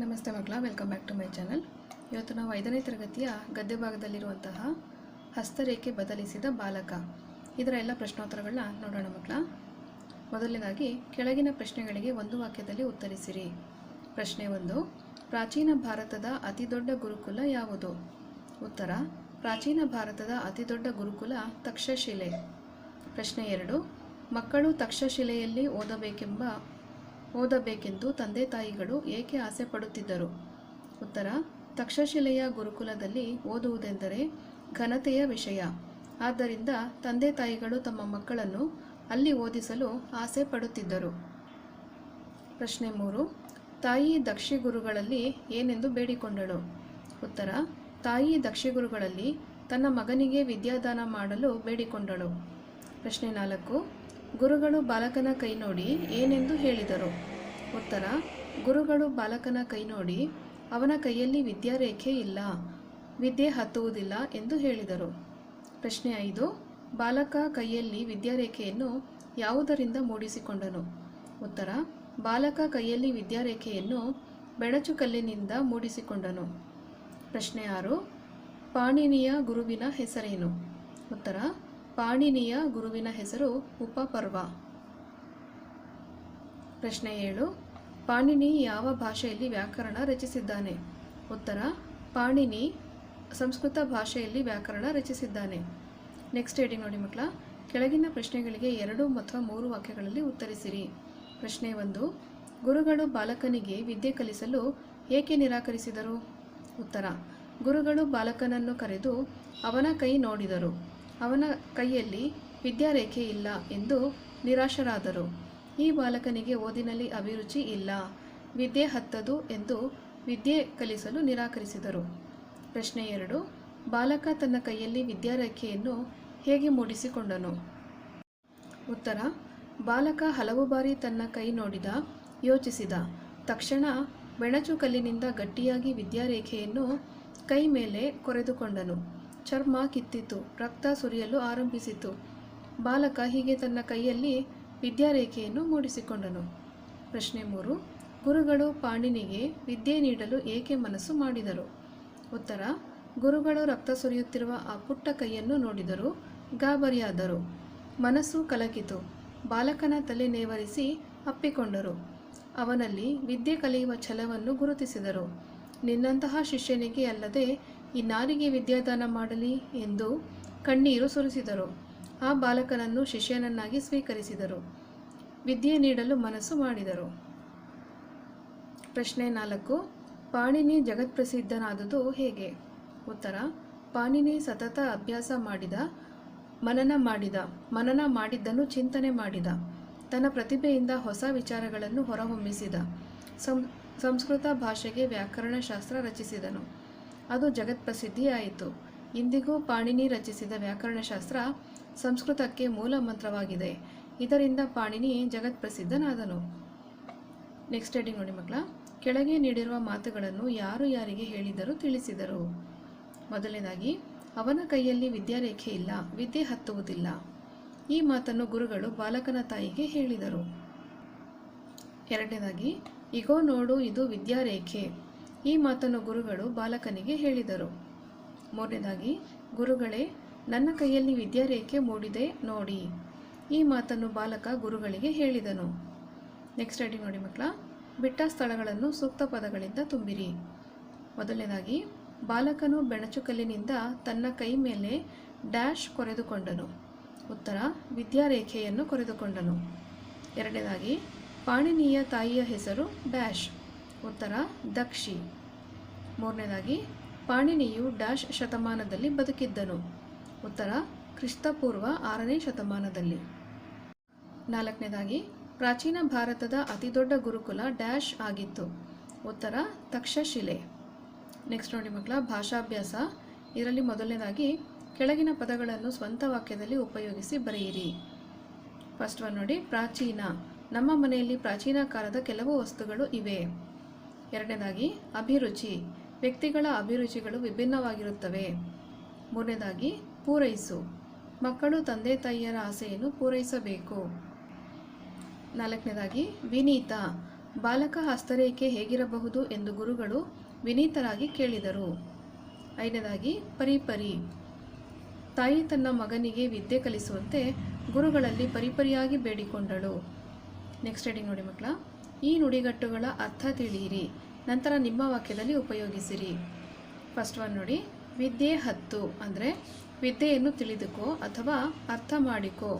ನಮಸ್ತೆ ಮಕ್ಕಳ welcome back to my channel ಇವತ್ತು ನಾವು ಐದನೇ ತರಗತಿಯ ಗದ್ದೆ ಭಾಗದಲ್ಲಿರುವಂತಹ ಹಸ್ತರೇಖೆ ಬದಲಿಸಿದ ಬಾಲಕ. ಇದರ ಎಲ್ಲ ಪ್ರಶ್ನೋತ್ತರಗಳನ್ನ ನೋಡೋಣ ಮಕ್ಕಳ. ಮೊದಲನೇದಾಗಿ, ಕೆಳಗಿನ ಪ್ರಶ್ನೆಗಳಿಗೆ ಒಂದು ವಾಕ್ಯದಲ್ಲಿ ಉತ್ತರಿಸಿರಿ. ಪ್ರಶ್ನೆ ಒಂದು, ಪ್ರಾಚೀನ ಭಾರತದ ಅತಿದೊಡ್ಡ ಗುರುಕುಲ ಯಾವುದು? ಉತ್ತರ, ಪ್ರಾಚೀನ ಭಾರತದ ಅತಿದೊಡ್ಡ ಗುರುಕುಲ ತಕ್ಷಶಿಲೆ. ಪ್ರಶ್ನೆ ಎರಡು, ಮಕ್ಕಳು ತಕ್ಷಶಿಲೆಯಲ್ಲಿ ಓದಬೇಕೆಂಬ ಓದಬೇಕೆಂದು ತಂದೆ ತಾಯಿಗಳು ಏಕೆ ಆಸೆ ಪಡುತ್ತಿದ್ದರು? ಉತ್ತರ, ತಕ್ಷಶಿಲೆಯ ಗುರುಕುಲದಲ್ಲಿ ಓದುವುದೆಂದರೆ ಘನತೆಯ ವಿಷಯ. ಆದ್ದರಿಂದ ತಂದೆ ತಾಯಿಗಳು ತಮ್ಮ ಮಕ್ಕಳನ್ನು ಅಲ್ಲಿ ಓದಿಸಲು ಆಸೆ ಪಡುತ್ತಿದ್ದರು. ಪ್ರಶ್ನೆ ಮೂರು, ತಾಯಿ ದಕ್ಷಿ ಗುರುಗಳಲ್ಲಿ ಏನೆಂದು ಬೇಡಿಕೊಂಡಳು? ಉತ್ತರ, ತಾಯಿ ದಕ್ಷಿಗುರುಗಳಲ್ಲಿ ತನ್ನ ಮಗನಿಗೆ ವಿದ್ಯಾದಾನ ಮಾಡಲು ಬೇಡಿಕೊಂಡಳು. ಪ್ರಶ್ನೆ ನಾಲ್ಕು ಗುರುಗಳು ಬಾಲಕನ ಕೈ ನೋಡಿ ಏನೆಂದು ಹೇಳಿದರು. ಉತ್ತರ, ಗುರುಗಳು ಬಾಲಕನ ಕೈ ನೋಡಿ, ಅವನ ಕೈಯಲ್ಲಿ ವಿದ್ಯಾರೇಖೆ ಇಲ್ಲ, ವಿದ್ಯೆ ಹತ್ತುವುದಿಲ್ಲ ಎಂದು ಹೇಳಿದರು. ಪ್ರಶ್ನೆ ಐದು, ಬಾಲಕ ಕೈಯಲ್ಲಿ ವಿದ್ಯಾರೇಖೆಯನ್ನು ಯಾವುದರಿಂದ ಮೂಡಿಸಿಕೊಂಡನು? ಉತ್ತರ, ಬಾಲಕ ಕೈಯಲ್ಲಿ ವಿದ್ಯಾರೇಖೆಯನ್ನು ಬೆಣಚು ಕಲ್ಲಿನಿಂದ ಮೂಡಿಸಿಕೊಂಡನು. ಪ್ರಶ್ನೆ ಆರು, ಪಾಣಿನಿಯ ಗುರುವಿನ ಹೆಸರೇನು? ಉತ್ತರ ಪಾಣಿನಿಯ ಗುರುವಿನ ಹೆಸರು ಉಪಪರ್ವ. ಪ್ರಶ್ನೆ ಏಳು. ಪಾಣಿನಿ ಯಾವ ಭಾಷೆಯಲ್ಲಿ ವ್ಯಾಕರಣ ರಚಿಸಿದ್ದಾನೆ? ಉತ್ತರ. ಪಾಣಿನಿ ಸಂಸ್ಕೃತ ಭಾಷೆಯಲ್ಲಿ ವ್ಯಾಕರಣ ರಚಿಸಿದ್ದಾನೆ. ನೆಕ್ಸ್ಟ್ ಹೇಳಿ ನೋಡಿ ಮಕ್ಕಳ. ಕೆಳಗಿನ ಪ್ರಶ್ನೆಗಳಿಗೆ ಎರಡು ಅಥವಾ ಮೂರು ವಾಕ್ಯಗಳಲ್ಲಿ ಉತ್ತರಿಸಿರಿ. ಪ್ರಶ್ನೆ ಒಂದು. ಗುರುಗಳು ಬಾಲಕನಿಗೆ ವಿದ್ಯೆ ಕಲಿಸಲು ಏಕೆ ನಿರಾಕರಿಸಿದರು? ಉತ್ತರ. ಗುರುಗಳು ಬಾಲಕನನ್ನು ಕರೆದು ಅವನ ಕೈ ನೋಡಿದರು. ಅವನ ಕೈಯಲ್ಲಿ ವಿದ್ಯಾರೇಖೆ ಇಲ್ಲ ಎಂದು ನಿರಾಶರಾದರು. ಈ ಬಾಲಕನಿಗೆ ಓದಿನಲ್ಲಿ ಅಭಿರುಚಿ ಇಲ್ಲ. ವಿದ್ಯೆ ಹತ್ತದು ಎಂದು ವಿದ್ಯೆ ಕಲಿಸಲು ನಿರಾಕರಿಸಿದರು. ಪ್ರಶ್ನೆ ಎರಡು. ಬಾಲಕ ತನ್ನ ಕೈಯಲ್ಲಿ ವಿದ್ಯಾರೇಖೆಯನ್ನು ಹೇಗೆ ಮೂಡಿಸಿಕೊಂಡನು? ಉತ್ತರ. ಬಾಲಕ ಹಲವು ಬಾರಿ ತನ್ನ ಕೈ ನೋಡಿದ, ಯೋಚಿಸಿದ. ತಕ್ಷಣ ಬೆಣಚು ಕಲ್ಲಿನಿಂದ ಗಟ್ಟಿಯಾಗಿ ವಿದ್ಯಾರೇಖೆಯನ್ನು ಕೈ ಮೇಲೆ ಕೊರೆದುಕೊಂಡನು. ಚರ್ಮ ಕಿತ್ತಿತು ರಕ್ತ ಸುರಿಯಲು ಆರಂಭಿಸಿತು. ಬಾಲಕ ಹೀಗೆ ತನ್ನ ಕೈಯಲ್ಲಿ ವಿದ್ಯಾರೇಖೆಯನ್ನು ಮೂಡಿಸಿಕೊಂಡನು. ಪ್ರಶ್ನೆ ಮೂರು. ಗುರುಗಳು ಪಾಣಿನಿಗೆ ವಿದ್ಯೆ ನೀಡಲು ಏಕೆ ಮನಸ್ಸು ಮಾಡಿದರು? ಉತ್ತರ. ಗುರುಗಳು ರಕ್ತ ಸುರಿಯುತ್ತಿರುವ ಆ ಪುಟ್ಟ ಕೈಯನ್ನು ನೋಡಿದರು, ಗಾಬರಿಯಾದರು. ಮನಸ್ಸು ಕಲಕಿತು. ಬಾಲಕನ ತಲೆ ನೇವರಿಸಿ ಅಪ್ಪಿಕೊಂಡರು. ಅವನಲ್ಲಿ ವಿದ್ಯೆ ಕಲಿಯುವ ಛಲವನ್ನು ಗುರುತಿಸಿದರು. ನಿನ್ನಂತಹ ಶಿಷ್ಯನಿಗೆ ಅಲ್ಲದೆ ಇನ್ನಾರಿಗೆ ವಿದ್ಯಾದಾನ ಮಾಡಲಿ ಎಂದು ಕಣ್ಣೀರು ಸುರಿಸಿದರು. ಆ ಬಾಲಕನನ್ನು ಶಿಷ್ಯನನ್ನಾಗಿ ಸ್ವೀಕರಿಸಿದರು. ವಿದ್ಯೆ ನೀಡಲು ಮನಸ್ಸು ಮಾಡಿದರು. ಪ್ರಶ್ನೆ ನಾಲ್ಕು, ಪಾಣಿನಿ ಜಗತ್ಪ್ರಸಿದ್ಧನಾದುದು ಹೇಗೆ? ಉತ್ತರ, ಪಾಣಿನಿ ಸತತ ಅಭ್ಯಾಸ ಮಾಡಿದ, ಮನನ ಮಾಡಿದ, ಮನನ ಮಾಡಿದ್ದನ್ನು ಚಿಂತನೆ ಮಾಡಿದ, ತನ್ನ ಪ್ರತಿಭೆಯಿಂದ ಹೊಸ ವಿಚಾರಗಳನ್ನು ಹೊರಹೊಮ್ಮಿಸಿದ ಸಂಸ್ಕೃತ ಭಾಷೆಗೆ ವ್ಯಾಕರಣಶಾಸ್ತ್ರ ರಚಿಸಿದನು. ಅದು ಜಗತ್ಪ್ರಸಿದ್ಧಿಯಾಯಿತು ಇಂದಿಗೂ ಪಾಣಿನಿ ರಚಿಸಿದ ವ್ಯಾಕರಣಶಾಸ್ತ್ರ ಸಂಸ್ಕೃತಕ್ಕೆ ಮೂಲ ಮಂತ್ರವಾಗಿದೆ. ಇದರಿಂದ ಪಾಣಿನಿ ಜಗತ್ಪ್ರಸಿದ್ಧನಾದನು ನೆಕ್ಸ್ಟ್ ಹೆಡಿಂಗ್ ನೋಡಿ ಮಕ್ಕಳ. ಕೆಳಗೆ ನೀಡಿರುವ ಮಾತುಗಳನ್ನು ಯಾರು ಯಾರಿಗೆ ಹೇಳಿದರೂ ತಿಳಿಸಿದರು. ಮೊದಲನೇದಾಗಿ, ಅವನ ಕೈಯಲ್ಲಿ ವಿದ್ಯಾರೇಖೆ ಇಲ್ಲ, ವಿದ್ಯೆ ಹತ್ತುವುದಿಲ್ಲ. ಈ ಮಾತನ್ನು ಗುರುಗಳು ಬಾಲಕನ ತಾಯಿಗೆ ಹೇಳಿದರು. ಎರಡನೇದಾಗಿ, ಇಗೋ ನೋಡು, ಇದು ವಿದ್ಯಾರೇಖೆ. ಈ ಮಾತನ್ನು ಗುರುಗಳು ಬಾಲಕನಿಗೆ ಹೇಳಿದರು. ಮೂರನೇದಾಗಿ, ಗುರುಗಳೇ, ನನ್ನ ಕೈಯಲ್ಲಿ ವಿದ್ಯಾರೇಖೆ ಮೂಡಿದೆ ನೋಡಿ. ಈ ಮಾತನ್ನು ಬಾಲಕ ಗುರುಗಳಿಗೆ ಹೇಳಿದನು. ನೆಕ್ಸ್ಟ್ ಐಡಿ ನೋಡಿ ಮಕ್ಕಳ, ಬಿಟ್ಟ ಸ್ಥಳಗಳನ್ನು ಸೂಕ್ತ ಪದಗಳಿಂದ ತುಂಬಿರಿ. ಮೊದಲನೇದಾಗಿ, ಬಾಲಕನು ಬೆಣಚುಕಲ್ಲಿನಿಂದ ತನ್ನ ಕೈ ಮೇಲೆ ಡ್ಯಾಶ್ ಕೊರೆದುಕೊಂಡನು. ಉತ್ತರ, ವಿದ್ಯಾರೇಖೆಯನ್ನು ಕೊರೆದುಕೊಂಡನು. ಎರಡನೇದಾಗಿ, ಪಾಣಿನೀಯ ತಾಯಿಯ ಹೆಸರು ಡ್ಯಾಶ್. ಉತ್ತರ, ದಕ್ಷಿ. ಮೂರನೇದಾಗಿ, ಪಾಣಿನಿಯು ಡ್ಯಾಶ್ ಶತಮಾನದಲ್ಲಿ ಬದುಕಿದ್ದನು. ಉತ್ತರ, ಕ್ರಿಸ್ತಪೂರ್ವ ಆರನೇ ಶತಮಾನದಲ್ಲಿ. ನಾಲ್ಕನೇದಾಗಿ, ಪ್ರಾಚೀನ ಭಾರತದ ಅತಿದೊಡ್ಡ ಗುರುಕುಲ ಡ್ಯಾಶ್ ಆಗಿತ್ತು. ಉತ್ತರ, ತಕ್ಷಶಿಲೆ. ನೆಕ್ಸ್ಟ್ ನೋಡಿ ಮಕ್ಕಳ, ಭಾಷಾಭ್ಯಾಸ. ಇದರಲ್ಲಿ ಮೊದಲನೇದಾಗಿ, ಕೆಳಗಿನ ಪದಗಳನ್ನು ಸ್ವಂತ ವಾಕ್ಯದಲ್ಲಿ ಉಪಯೋಗಿಸಿ ಬರೆಯಿರಿ. ಫಸ್ಟ್ ಒನ್ ನೋಡಿ, ಪ್ರಾಚೀನ. ನಮ್ಮ ಮನೆಯಲ್ಲಿ ಪ್ರಾಚೀನ ಕಾಲದ ಕೆಲವು ವಸ್ತುಗಳು ಇವೆ. ಎರಡನೇದಾಗಿ, ಅಭಿರುಚಿ. ವ್ಯಕ್ತಿಗಳ ಅಭಿರುಚಿಗಳು ವಿಭಿನ್ನವಾಗಿರುತ್ತವೆ. ಮೂರನೇದಾಗಿ, ಪೂರೈಸು. ಮಕ್ಕಳು ತಂದೆ ತಾಯಿಯರ ಆಸೆಯನ್ನು ಪೂರೈಸಬೇಕು. ನಾಲ್ಕನೇದಾಗಿ, ವಿನೀತ. ಬಾಲಕ ಹಸ್ತರೇಖೆ ಹೇಗಿರಬಹುದು ಎಂದು ಗುರುಗಳು ವಿನೀತರಾಗಿ ಕೇಳಿದರು. ಐದನೇದಾಗಿ, ಪರಿಪರಿ. ತಾಯಿ ತನ್ನ ಮಗನಿಗೆ ವಿದ್ಯೆ ಕಲಿಸುವಂತೆ ಗುರುಗಳಲ್ಲಿ ಪರಿಪರಿಯಾಗಿ ಬೇಡಿಕೊಂಡಳು. ನೆಕ್ಸ್ಟ್ ಹೆಡಿಂಗ್ ನೋಡಿ ಮಕ್ಕಳ. ಈ ನುಡಿಗಟ್ಟುಗಳ ಅರ್ಥ ತಿಳಿಯಿರಿ. ನಂತರ ನಿಮ್ಮ ವಾಕ್ಯದಲ್ಲಿ ಉಪಯೋಗಿಸಿರಿ. ಫಸ್ಟ್ ಒನ್ ನೋಡಿ. ವಿದ್ಯೆ ಹತ್ತು ಅಂದರೆ ವಿದ್ಯೆಯನ್ನು ತಿಳಿದುಕೋ ಅಥವಾ ಅರ್ಥ ಮಾಡಿಕೋ.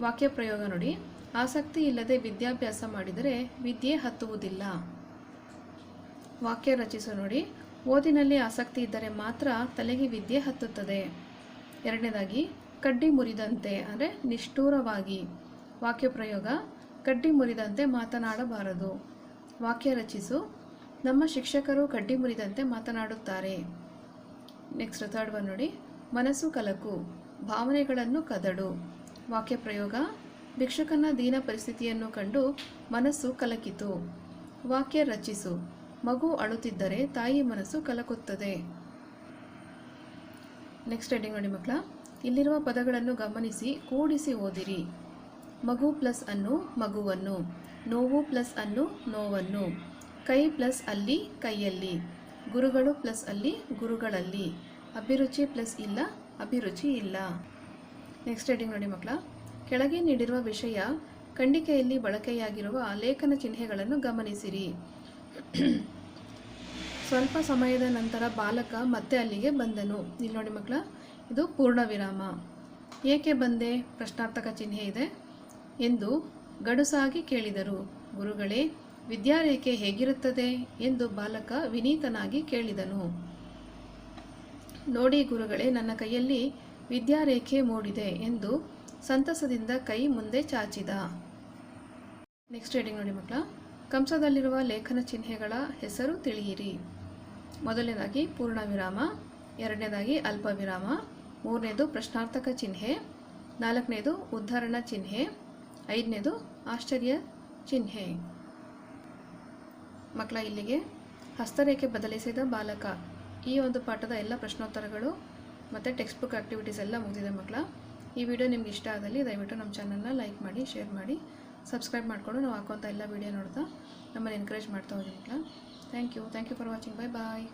ವಾಕ್ಯ ಪ್ರಯೋಗ ನೋಡಿ. ಆಸಕ್ತಿ ಇಲ್ಲದೆ ವಿದ್ಯಾಭ್ಯಾಸ ಮಾಡಿದರೆ ವಿದ್ಯೆ ಹತ್ತುವುದಿಲ್ಲ. ವಾಕ್ಯ ರಚಿಸೋ ನೋಡಿ. ಓದಿನಲ್ಲಿ ಆಸಕ್ತಿ ಇದ್ದರೆ ಮಾತ್ರ ತಲೆಗೆ ವಿದ್ಯೆ ಹತ್ತುತ್ತದೆ. ಎರಡನೇದಾಗಿ ಕಡ್ಡಿ ಮುರಿದಂತೆ ಅಂದರೆ ನಿಷ್ಠೂರವಾಗಿ. ವಾಕ್ಯ ಪ್ರಯೋಗ. ಕಡ್ಡಿ ಮುರಿದಂತೆ ಮಾತನಾಡಬಾರದು. ವಾಕ್ಯ ರಚಿಸು. ನಮ್ಮ ಶಿಕ್ಷಕರು ಕಡ್ಡಿ ಮುರಿದಂತೆ ಮಾತನಾಡುತ್ತಾರೆ. ನೆಕ್ಸ್ಟ್ ಥರ್ಡ್ ಒನ್ ನೋಡಿ. ಮನಸ್ಸು ಕಲಕು. ಭಾವನೆಗಳನ್ನು ಕದಡು. ವಾಕ್ಯ ಪ್ರಯೋಗ. ಭಿಕ್ಷುಕನ ದೀನ ಪರಿಸ್ಥಿತಿಯನ್ನು ಕಂಡು ಮನಸ್ಸು ಕಲಕಿತು. ವಾಕ್ಯ ರಚಿಸು. ಮಗು ಅಳುತ್ತಿದ್ದರೆ ತಾಯಿ ಮನಸ್ಸು ಕಲಕುತ್ತದೆ. ನೆಕ್ಸ್ಟ್ ಹೆಡಿಂಗ್ ನೋಡಿ ಮಕ್ಕಳ. ಇಲ್ಲಿರುವ ಪದಗಳನ್ನು ಗಮನಿಸಿ, ಕೂಡಿಸಿ ಓದಿರಿ. ಮಗು ಪ್ಲಸ್ ಅನ್ನು ಮಗುವನ್ನು, ನೋವು ಪ್ಲಸ್ ಅನ್ನು ನೋವನ್ನು, ಕೈ ಪ್ಲಸ್ ಅಲ್ಲಿ ಕೈಯಲ್ಲಿ, ಗುರುಗಳು ಪ್ಲಸ್ ಅಲ್ಲಿ ಗುರುಗಳಲ್ಲಿ, ಅಭಿರುಚಿ ಪ್ಲಸ್ ಇಲ್ಲ, ಅಭಿರುಚಿ ಇಲ್ಲ. ನೆಕ್ಸ್ಟ್ ಹೆಡಿಂಗ್ ನೋಡಿ ಮಕ್ಕಳ, ಕೆಳಗೆ ನೀಡಿರುವ ವಿಷಯ ಖಂಡಿಕೆಯಲ್ಲಿ ಬಳಕೆಯಾಗಿರುವ ಲೇಖನ ಚಿಹ್ನೆಗಳನ್ನು ಗಮನಿಸಿರಿ. ಸ್ವಲ್ಪ ಸಮಯದ ನಂತರ ಬಾಲಕ ಮತ್ತೆ ಅಲ್ಲಿಗೆ ಬಂದನು. ಇಲ್ಲಿ ನೋಡಿ ಮಕ್ಕಳ, ಇದು ಪೂರ್ಣ ವಿರಾಮ ಏಕೆ ಬಂದೆ? ಪ್ರಶ್ನಾರ್ಥಕ ಚಿಹ್ನೆ ಇದೆ. ಎಂದು ಗಡುಸಾಗಿ ಕೇಳಿದರು. ಗುರುಗಳೇ, ವಿದ್ಯಾರೇಖೆ ಹೇಗಿರುತ್ತದೆ ಎಂದು ಬಾಲಕ ವಿನೀತನಾಗಿ ಕೇಳಿದನು. ನೋಡಿ ಗುರುಗಳೇ, ನನ್ನ ಕೈಯಲ್ಲಿ ವಿದ್ಯಾರೇಖೆ ಮೂಡಿದೆ ಎಂದು ಸಂತಸದಿಂದ ಕೈ ಮುಂದೆ ಚಾಚಿದ. ನೆಕ್ಸ್ಟ್ ರೀಡಿಂಗ್ ನೋಡಿ ಮಕ್ಕಳ. ಕಂಸದಲ್ಲಿರುವ ಲೇಖನ ಚಿಹ್ನೆಗಳ ಹೆಸರು ತಿಳಿಯಿರಿ. ಮೊದಲನೇದಾಗಿ ಪೂರ್ಣ ವಿರಾಮ ಎರಡನೇದಾಗಿ ಅಲ್ಪ ವಿರಾಮ ಮೂರನೇದು ಪ್ರಶ್ನಾರ್ಥಕ ಚಿಹ್ನೆ, ನಾಲ್ಕನೇದು ಉದ್ಧರಣ ಚಿಹ್ನೆ ಐದನೇದು ಆಶ್ಚರ್ಯ ಚಿಹ್ನೆ. ಮಕ್ಕಳ ಇಲ್ಲಿಗೆ ಹಸ್ತರೇಖೆ ಬದಲಿಸಿದ ಬಾಲಕ. ಈ ಒಂದು ಪಾಠದ ಎಲ್ಲ ಪ್ರಶ್ನೋತ್ತರಗಳು ಮತ್ತು ಟೆಕ್ಸ್ಟ್ ಬುಕ್ ಆಕ್ಟಿವಿಟೀಸ್ ಎಲ್ಲ ಮುಗಿದಿದೆ ಮಕ್ಕಳ. ಈ ವಿಡಿಯೋ ನಿಮ್ಗೆ ಇಷ್ಟ ಆದಲ್ಲಿ ದಯವಿಟ್ಟು ನಮ್ಮ ಚಾನಲ್ನ ಲೈಕ್ ಮಾಡಿ ಶೇರ್ ಮಾಡಿ ಸಬ್ಸ್ಕ್ರೈಬ್ ಮಾಡಿಕೊಂಡು ನಾವು ಹಾಕುವಂಥ ಎಲ್ಲ ವಿಡಿಯೋ ನೋಡ್ತಾ ನಮ್ಮನ್ನು ಎನ್ಕರೇಜ್ ಮಾಡ್ತಾ ಹೋಗಿ ಮಕ್ಕಳ. Thank you thank you for watching bye bye